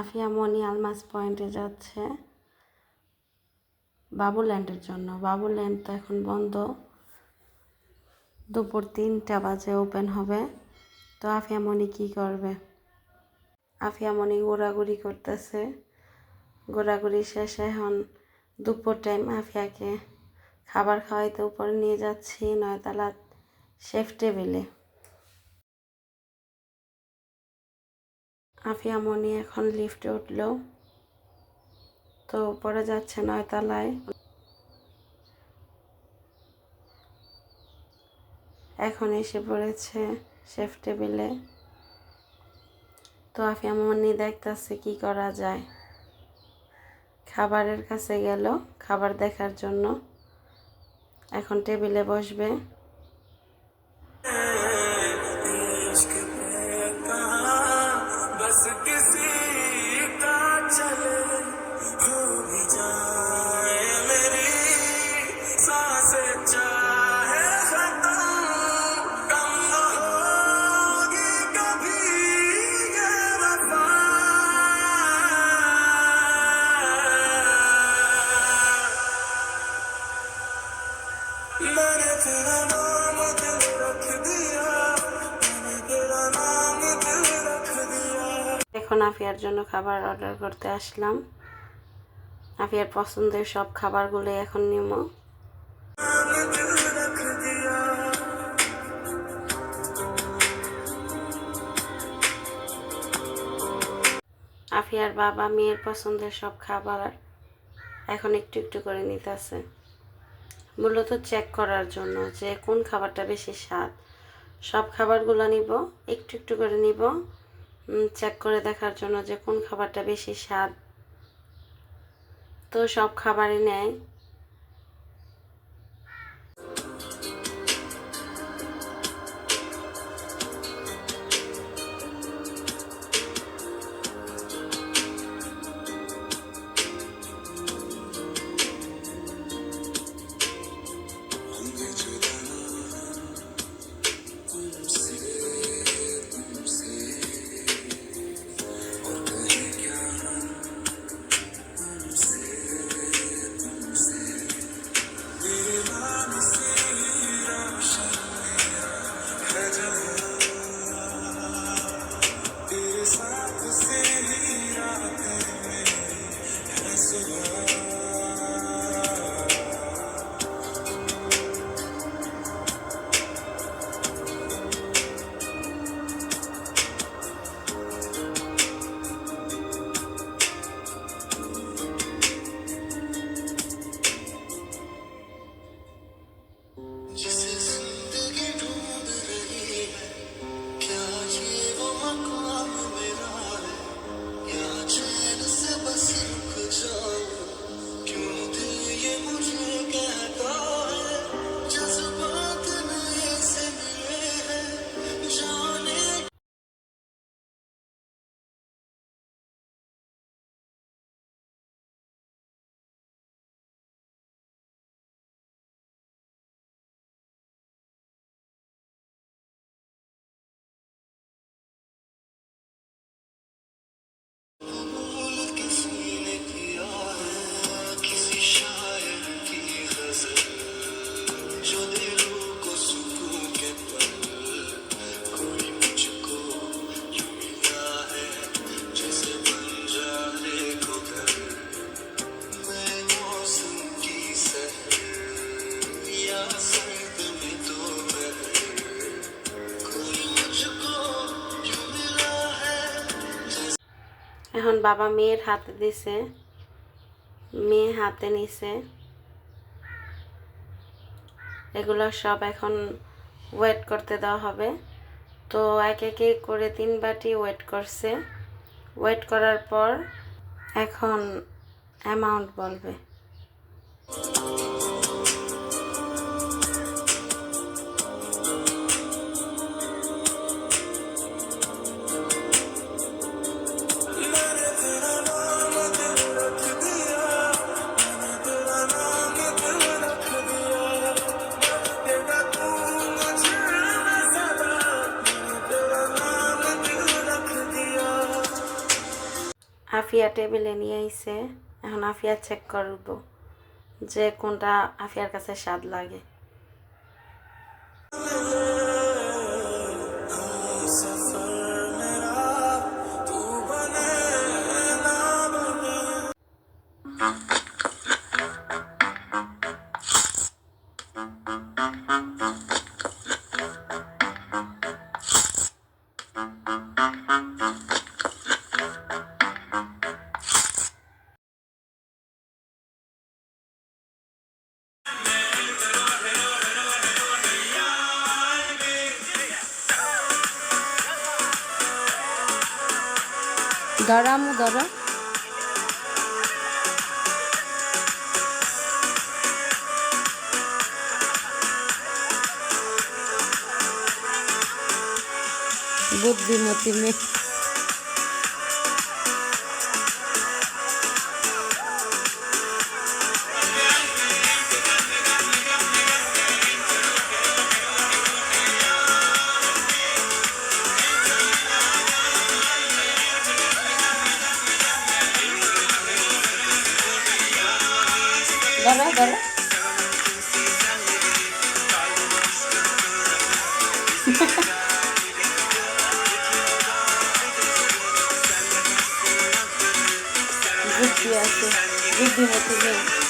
আফিয়া মনি আলমাস পয়েন্টে যাচ্ছে। বাবুল্যান্ডের জন্য। বাবুল্যান্ড তো এখন বন্ধ। দুপুর তিনটা বাজে ওপেন হবে। তো আফিয়া মনি কী করবে? আফিয়া মনি ঘোরাঘুরি করতেছে। ঘোরাঘুরি শেষে এখন দুপুর টাইম আফিয়াকে খাবার খাওয়াইতে উপরে নিয়ে যাচ্ছি নয়তলা শেফ টেবিলে। আফিয়া মনি এখন লিফটে উঠল। তো উপরে যাচ্ছে নয়তলায়। এখন এসে পড়েছে শেফ টেবিলে তো আফিয়া মনি দেখতেছে কি করা যায়। খাবারের কাছে গেল, খাবার দেখার জন্য। এখন টেবিলে বসবে। तेरा नाम दिल रख दिया मैंने तेरा नाम दिल रख दिया এখন আফিয়ার জন্য খাবার অর্ডার করতে আসলাম আফিয়ার পছন্দের সব খাবারগুলো এখন নিব नाम दिल रख दिया আফিয়ার বাবা মেয়ের পছন্দের সব খাবার এখন একটু একটু করে নিতেছে মূলত চেক করার জন্য যে কোন খাবারটা বেশি স্বাদ। সব খাবারগুলো নিব, একটু একটু করে নিব চেক করে দেখার জন্য যে কোন খাবারটা বেশি স্বাদ। তো সব খাবারই নেয়। বাবা মেয়ের হাতে দিছে। মেয়ে হাতে নিছে। এগুলো সব এখন ওয়েট করতে দেওয়া হবে। তো এক একে করে তিন বাটি ওয়েট করছে। ওয়েট করার পর এখন অ্যামাউন্ট বলবে। আফিয়া টেবিলে নিয়ে আইসে এখন আফিয়া চেক করব যে কোনটা আফিয়ার কাছে স্বাদ লাগে। Dara mı dara? Будь дымать иметь. বুদ্ধি আছে বুদ্ধিমতী মেয়ে